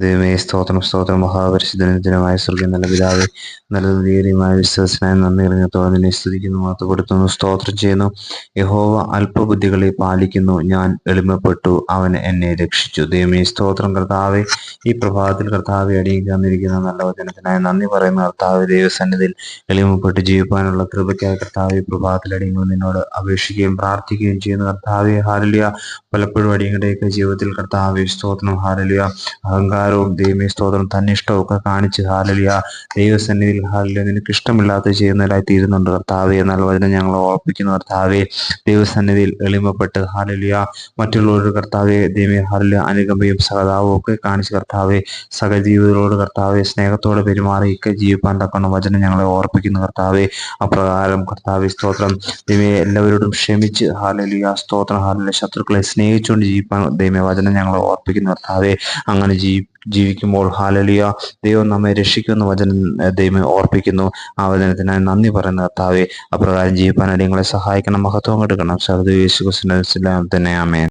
ദൈവമേ സ്തോത്രം സ്തോത്രം. മഹാപരിശുദ്ധനത്തിനുമായ സ്വർഗം നല്ല പിതാവ് നല്ല ധീരമായ വിശ്വാസനായ നന്ദി ഇറങ്ങത്തോടെ നിന്നെ സ്തുതിക്കുന്നു മാത്രപ്പെടുത്തുന്നു സ്തോത്രം ചെയ്യുന്നു. യഹോവ അല്പബുദ്ധികളെ പാലിക്കുന്നു ഞാൻ എളിമപ്പെട്ടു അവൻ എന്നെ രക്ഷിച്ചു. ദൈവമേ സ്തോത്രം കർത്താവെ ഈ പ്രഭാതത്തിൽ കർത്താവെ അടിയിക്കാന്നിരിക്കുന്ന നല്ല വചനത്തിനായി നന്ദി പറയുന്ന. കർത്താവ് ദൈവസന്നിധിയിൽ എളിമപ്പെട്ട് ജീവിക്കാനുള്ള കൃപയ്ക്കായി കർത്താവ് ഈ പ്രഭാതത്തിൽ അടിയുമ്പോൾ നിന്നോട് അപേക്ഷിക്കുകയും പ്രാർത്ഥിക്കുകയും ചെയ്യുന്ന. കർത്താവെ ഹാരലിയ പലപ്പോഴും അടിയങ്ങളുടെയൊക്കെ ജീവിതത്തിൽ കർത്താവെ സ്തോത്രം ഹാരലിയ അഹങ്കാരം അഹങ്കാരവും ദൈവമേ സ്തോത്രം. തന്നെ ഇഷ്ടമൊക്കെ കാണിച്ച്. ഹാലലിയ. ദൈവസന്നിധിയിൽ ഹാലലിയ. നിനക്ക് ഇഷ്ടമില്ലാത്ത ചെയ്യുന്നതിലായി തീരുന്നുണ്ട് കർത്താവെ എന്നാൽ വചനം ഞങ്ങൾ ഓർപ്പിക്കുന്നു കർത്താവെ. ദൈവസന്നിധിയിൽ എളിമപ്പെട്ട് ഹാലലിയ. മറ്റുള്ളവരുടെ കർത്താവെ ദൈവമേ ഹാലലിയ അനുകമ്പയും സഹതാവും ഒക്കെ കാണിച്ച് കർത്താവെ സഹജീവിതരോട് കർത്താവെ സ്നേഹത്തോടെ പെരുമാറി ഒക്കെ ജീവിപ്പാൻ തക്കണം വചനം ഞങ്ങളെ ഓർപ്പിക്കുന്നു കർത്താവെ. അപ്രകാരം കർത്താവെ സ്തോത്രം. ദൈവമേ എല്ലാവരോടും ക്ഷമിച്ച് ഹാലലിയ. സ്തോത്രം. ഹാലലിയ. ശത്രുക്കളെ സ്നേഹിച്ചുകൊണ്ട് ജീവിപ്പാൻ ദൈവമേ വചനം ഞങ്ങളെ ഓർപ്പിക്കുന്നു കർത്താവെ. അങ്ങനെ ജീവി ജീവിക്കുമ്പോൾ ഹാലലിയ ദൈവം നമ്മെ രക്ഷിക്കുന്ന വചനം ദൈവം ഓർപ്പിക്കുന്നു. ആ വചനത്തിനായി നന്ദി പറയുന്ന കർത്താവെ. അപ്രകാരം ജീവിക്കാൻ നിങ്ങളെ സഹായിക്കണം മഹത്വം എടുക്കണം സർദ് യേശു തന്നെ ആമേൻ.